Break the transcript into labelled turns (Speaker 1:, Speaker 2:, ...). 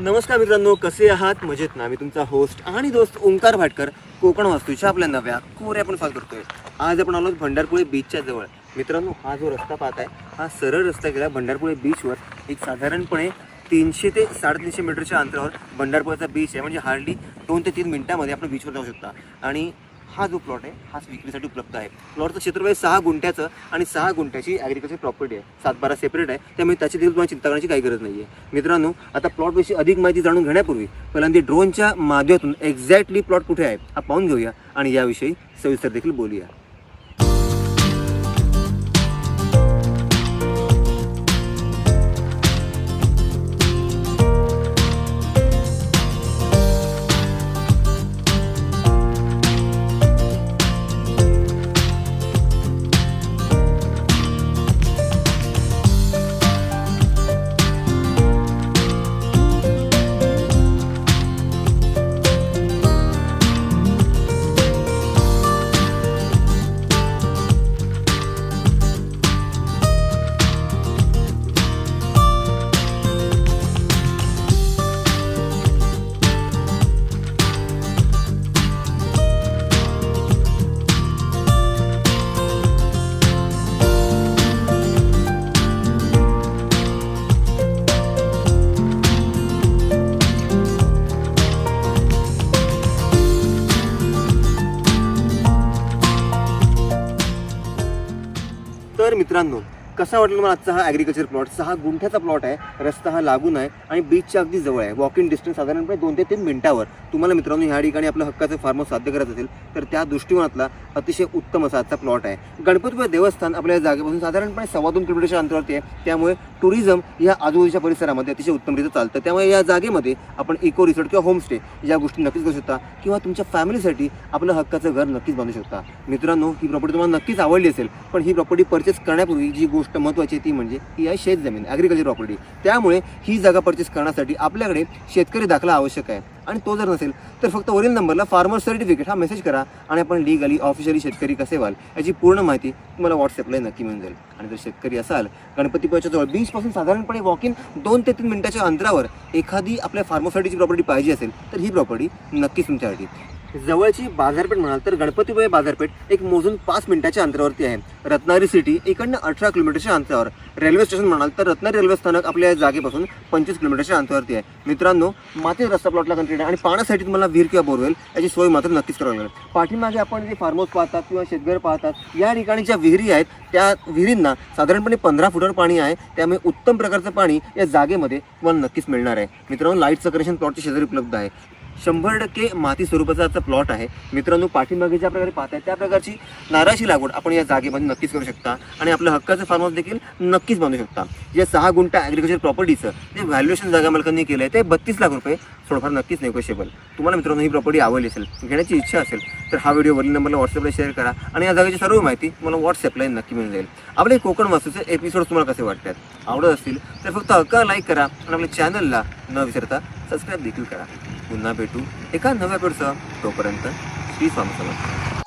Speaker 1: नमस्कार मित्रांनो कसे आहात? मजेत ना? मी तुमचा होस्ट आणि दोस्त ओंकार भाटकर कोकण वास्तूच्या आपल्या नव्या कोरे आपण फाल करतोय. आज आपण आलो भंडारपुळे बीचच्या जवळ. मित्रांनो हा जो रस्ता पाहताय हा सरळ रस्ता गेला भंडारपुळे बीचवर एक साधारणपणे तीनशे ते साडेतीनशे मीटरच्या अंतरावर भंडारपुळ्याचा बीच आहे. म्हणजे हार्डली दोन ते तीन मिनिटामध्ये आपण बीचवर जाऊ शकता. आणि हा जो प्लॉट आहे हाच विक्रीसाठी उपलब्ध आहे. प्लॉटचं क्षेत्र आहे सहा गुंठ्याचं आणि सहा गुंठ्याची ॲग्रिकल्चर प्रॉपर्टी आहे. सात बारा सेपरेट आहे. त्यामुळे त्याची देखील तुम्हाला चिंता करण्याची काही गरज नाही आहे मित्रांनो आता प्लॉटविषयी अधिक माहिती जाणून घेण्यापूर्वी पहिल्यांदा ड्रोनच्या माध्यमातून एक्झॅक्टली प्लॉट कुठे आहे हा पाहून घेऊया आणि याविषयी सविस्तर देखील बोलूया. मित्रांनो कसा वाटला मला आजचा हा ॲग्रिकल्चर प्लॉट सहा गुंठ्याचा प्लॉट आहे रस्ता हा लागून आहे आणि बीचच्या अगदी जवळ आहे. वॉकिंग डिस्टन्स साधारणपणे दोन ते तीन मिनिटावर. तुम्हाला मित्रांनो ह्या ठिकाणी आपलं हक्काचं फार्म साध्य करत असेल तर त्या दृष्टिकोनातला अतिशय उत्तम असा आजचा प्लॉट आहे. गणपतीपुळे देवस्थान आपल्या या जागेपासून साधारणपणे सव्वा दोन किलोमीटरच्या अंतरावरती आहे. त्यामुळे टुरिझम या आजूबाजूच्या परिसरामध्ये अतिशय उत्तमरित्या चालतं. त्यामुळे या जागेमध्ये आपण इको रिसॉर्ट किंवा होमस्टे या गोष्टी नक्कीच करू शकता किंवा तुमच्या फॅमिलीसाठी आपलं हक्काचं घर नक्कीच बांधू शकता. मित्रांनो ही प्रॉपर्टी तुम्हाला नक्कीच आवडली असेल पण ही प्रॉपर्टी परचेस करण्यापूर्वी जी गोष्ट महत्त्वाची आहे ती म्हणजे ही आहे शेतजमीन ॲग्रिकल्चर प्रॉपर्टी त्यामुळे ही जागा परचेस करण्यासाठी आपल्याकडे शेतकरी दाखला आवश्यक आहे. आणि तो जर नसेल तर फक्त वरील नंबरला फार्मर सर्टिफिकेट हा मेसेज करा आणि आपण लिगली ऑफिशियली शेतकरी कसे व्हाल याची पूर्ण माहिती तुम्हाला व्हॉट्सअपला नक्की मिळून जाईल. आणि जर शेतकरी असाल गणपतीपुळ्याच्या जवळ बीचपासून साधारणपणे वॉक इन दोन ते तीन मिनिटाच्या अंतरावर एखादी आपल्या फार्मसाठीची प्रॉपर्टी पाहिजे असेल तर ही प्रॉपर्टी नक्कीच तुमच्यासाठी. जवळची बाजारपेठ म्हणाल तर गणपतीपुळे बाजारपेठ एक मोजून पाच मिनिटाच्या अंतरावरती आहे. रत्नागिरी सिटी इकडनं अठरा किलोमीटरच्या अंतरावर. रेल्वे स्टेशन म्हणाल तर रत्नागिरी रेल्वे स्थानक आपल्या या जागेपासून पंचवीस किलोमीटरच्या अंतरावरती आहे. मित्रांनो माती रस्ता प्लॉटला कंट्रीड आणि पाण्यासाठी तुम्हाला विहीर किंवा बोरवेल याची सोय मात्र नक्कीच करावी लागेल. पाठीमागे आपण जे फार्म हाऊस पाहतात किंवा शेतघर पाहतात या ठिकाणी ज्या विहिरी आहेत त्या विहिरींना साधारणपणे पंधरा फुटावर पाणी आहे. त्यामुळे उत्तम प्रकारचं पाणी या जागेमध्ये तुम्हाला नक्कीच मिळणार आहे. मित्रांनो लाइट सकरेशन प्लॉटच्या शेजारी उपलब्ध आहे. शंभर टक्के माती स्वरूपाचा आजचा प्लॉट आहे. मित्रांनो पाठीमागे ज्या प्रकारे पाहताय त्या प्रकारची नारळाची लागवड आपण या जागेमध्ये नक्कीच करू शकता आणि आपलं हक्काचं फार्म हाऊस देखील नक्कीच बांधू शकता. या सहा गुंठा ॲग्रिकल्चर प्रॉपर्टीचं जे व्हॅल्युएशन जागा मालकांनी केलं आहे ते बत्तीस लाख रुपये थोडंफार नक्कीच नेगोशिएबल तुम्हाला मित्रांनो ही प्रॉपर्टी आवडली असेल घेण्याची इच्छा असेल तर हा व्हिडिओ वरील नंबरला व्हॉट्सअपला शेअर करा आणि या जागेची सर्व माहिती मला व्हॉट्सअपला नक्की मिळून जाईल. आपले कोकण वास्तूचे एपिसोड तुम्हाला कसे वाटतात? आवडत असतील तर फक्त हक्का लाईक करा आणि आपल्या चॅनलला न विसरता सबस्क्राईब देखील करा. पुन्हा भेटू एका नव्या एपिसोडसह तोपर्यंत श्री स्वामी समर्थ.